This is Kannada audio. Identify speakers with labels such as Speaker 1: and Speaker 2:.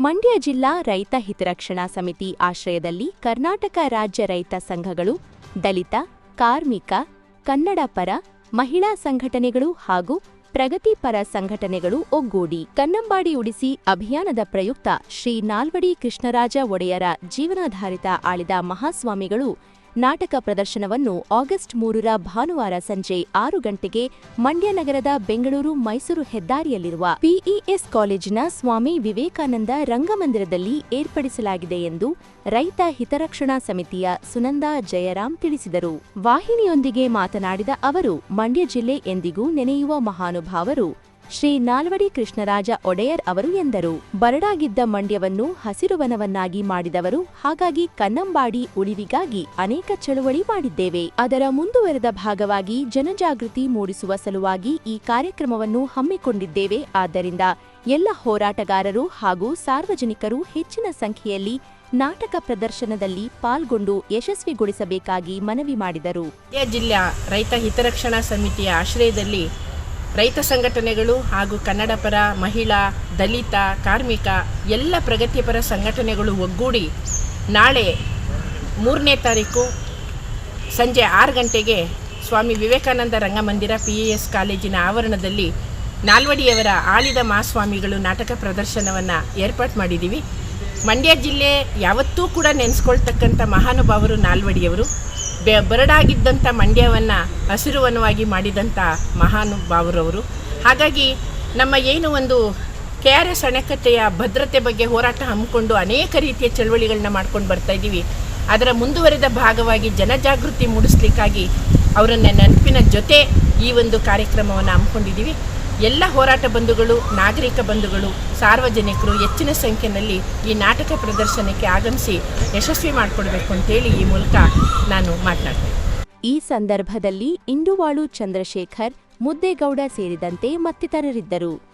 Speaker 1: ಮಂಡ್ಯ ಜಿಲ್ಲಾ ರೈತ ಹಿತರಕ್ಷಣಾ ಸಮಿತಿ ಆಶ್ರಯದಲ್ಲಿ ಕರ್ನಾಟಕ ರಾಜ್ಯ ರೈತ ಸಂಘಗಳು, ದಲಿತ, ಕಾರ್ಮಿಕ ಕನ್ನಡ ಪರ ಮಹಿಳಾ ಸಂಘಟನೆಗಳು ಹಾಗೂ ಪ್ರಗತಿಪರ ಸಂಘಟನೆಗಳು ಒಗ್ಗೂಡಿ ಕನ್ನಂಬಾಡಿ ಉಡಿಸಿ ಅಭಿಯಾನದ ಪ್ರಯುಕ್ತ ಶ್ರೀ ನಾಲ್ವಡಿ ಕೃಷ್ಣರಾಜ ಒಡೆಯರ ಜೀವನಾಧಾರಿತ ಆಳಿದ ಮಹಾಸ್ವಾಮಿಗಳು ನಾಟಕ ಪ್ರದರ್ಶನವನ್ನು ಆಗಸ್ಟ್ ಮೂರರ ಭಾನುವಾರ ಸಂಜೆ ಆರು ಗಂಟೆಗೆ ಮಂಡ್ಯ ನಗರದ ಬೆಂಗಳೂರು ಮೈಸೂರು ಹೆದ್ದಾರಿಯಲ್ಲಿರುವ ಪಿಇಎಸ್ ಕಾಲೇಜಿನ ಸ್ವಾಮಿ ವಿವೇಕಾನಂದ ರಂಗಮಂದಿರದಲ್ಲಿ ಏರ್ಪಡಿಸಲಾಗಿದೆ ಎಂದು ರೈತ ಹಿತರಕ್ಷಣಾ ಸಮಿತಿಯ ಸುನಂದಾ ಜಯರಾಮ್ ತಿಳಿಸಿದರು. ವಾಹಿನಿಯೊಂದಿಗೆ ಮಾತನಾಡಿದ ಅವರು, ಮಂಡ್ಯ ಜಿಲ್ಲೆ ಎಂದಿಗೂ ನೆನೆಯುವ ಮಹಾನುಭಾವರು ಶ್ರೀ ನಾಲ್ವಡಿ ಕೃಷ್ಣರಾಜ ಒಡೆಯರ್ ಅವರು ಎಂದರು. ಬರಡಾಗಿದ್ದ ಮಂಡ್ಯವನ್ನು ಹಸಿರುವನವನ್ನಾಗಿ ಮಾಡಿದವರು ಹಾಗಾಗಿ ಕನ್ನಂಬಾಡಿ ಉಳಿವಿಗಾಗಿ ಅನೇಕ ಚಳುವಳಿ ಮಾಡಿದ್ದೇವೆ. ಅದರ ಮುಂದುವರೆದ ಭಾಗವಾಗಿ ಜನಜಾಗೃತಿ ಮೂಡಿಸುವ ಸಲುವಾಗಿ ಈ ಕಾರ್ಯಕ್ರಮವನ್ನು ಹಮ್ಮಿಕೊಂಡಿದ್ದೇವೆ. ಆದ್ದರಿಂದ ಎಲ್ಲ ಹೋರಾಟಗಾರರು ಹಾಗೂ ಸಾರ್ವಜನಿಕರು ಹೆಚ್ಚಿನ ಸಂಖ್ಯೆಯಲ್ಲಿ ನಾಟಕ ಪ್ರದರ್ಶನದಲ್ಲಿ ಪಾಲ್ಗೊಂಡು ಯಶಸ್ವಿಗೊಳಿಸಬೇಕಾಗಿ ಮನವಿ ಮಾಡಿದರು.
Speaker 2: ಜಿಲ್ಲಾ ರೈತ ಹಿತರಕ್ಷಣಾ ಸಮಿತಿಯ ಆಶ್ರಯದಲ್ಲಿ ರೈತ ಸಂಘಟನೆಗಳು ಹಾಗೂ ಕನ್ನಡ ಪರ ಮಹಿಳಾ, ದಲಿತ, ಕಾರ್ಮಿಕ ಎಲ್ಲ ಪ್ರಗತಿಪರ ಸಂಘಟನೆಗಳು ಒಗ್ಗೂಡಿ ನಾಳೆ ಮೂರನೇ ತಾರೀಕು ಸಂಜೆ ಆರು ಗಂಟೆಗೆ Swami Vivekananda Rangamandira P A S ಕಾಲೇಜಿನ ಆವರಣದಲ್ಲಿ ನಾಲ್ವಡಿಯವರ ಆಳಿದ ಮಹಾಸ್ವಾಮಿಗಳು ನಾಟಕ ಪ್ರದರ್ಶನವನ್ನು ಏರ್ಪಾಟ್ ಮಾಡಿದ್ದೀವಿ ಮಂಡ್ಯ ಜಿಲ್ಲೆ ಯಾವತ್ತೂ ಕೂಡ ನೆನೆಸ್ಕೊಳ್ತಕ್ಕಂಥ ಮಹಾನುಭಾವರು ನಾಲ್ವಡಿಯವರು. ಬರಡಾಗಿದ್ದಂಥ ಮಂಡ್ಯವನ್ನು ಹಸಿರುವನವಾಗಿ ಮಾಡಿದಂಥ ಮಹಾನುಭಾವರವರು ಹಾಗಾಗಿ ನಮ್ಮ ಏನು ಒಂದು ಕೆ ಆರ್ ಎಸ್ ಅಣೆಕಟ್ಟೆಯ ಭದ್ರತೆ ಬಗ್ಗೆ ಹೋರಾಟ ಹಮ್ಮಿಕೊಂಡು ಅನೇಕ ರೀತಿಯ ಚಳವಳಿಗಳನ್ನ ಮಾಡ್ಕೊಂಡು ಬರ್ತಾ ಇದ್ದೀವಿ. ಅದರ ಮುಂದುವರೆದ ಭಾಗವಾಗಿ ಜನಜಾಗೃತಿ ಮೂಡಿಸ್ಲಿಕ್ಕಾಗಿ ಅವರನ್ನ ನೆನಪಿನ ಜೊತೆ ಈ ಒಂದು ಕಾರ್ಯಕ್ರಮವನ್ನು ಹಮ್ಮಿಕೊಂಡಿದ್ದೀವಿ. ಎಲ್ಲ ಹೋರಾಟ ಬಂಧುಗಳು, ನಾಗರಿಕ ಬಂಧುಗಳು, ಸಾರ್ವಜನಿಕರು ಹೆಚ್ಚಿನ ಸಂಖ್ಯೆಯಲ್ಲಿ ಈ ನಾಟಕ ಪ್ರದರ್ಶನಕ್ಕೆ ಆಗಮಿಸಿ ಯಶಸ್ವಿ ಮಾಡಿಕೊಡ್ಬೇಕು ಅಂತೇಳಿ ಈ ಮೂಲಕ ನಾನು ಮಾತನಾಡ್ತೇನೆ.
Speaker 1: ಈ ಸಂದರ್ಭದಲ್ಲಿ ಇಂಡುವಾಳು ಚಂದ್ರಶೇಖರ್, ಮುದ್ದೇಗೌಡ ಸೇರಿದಂತೆ ಮತ್ತಿತರರಿದ್ದರು.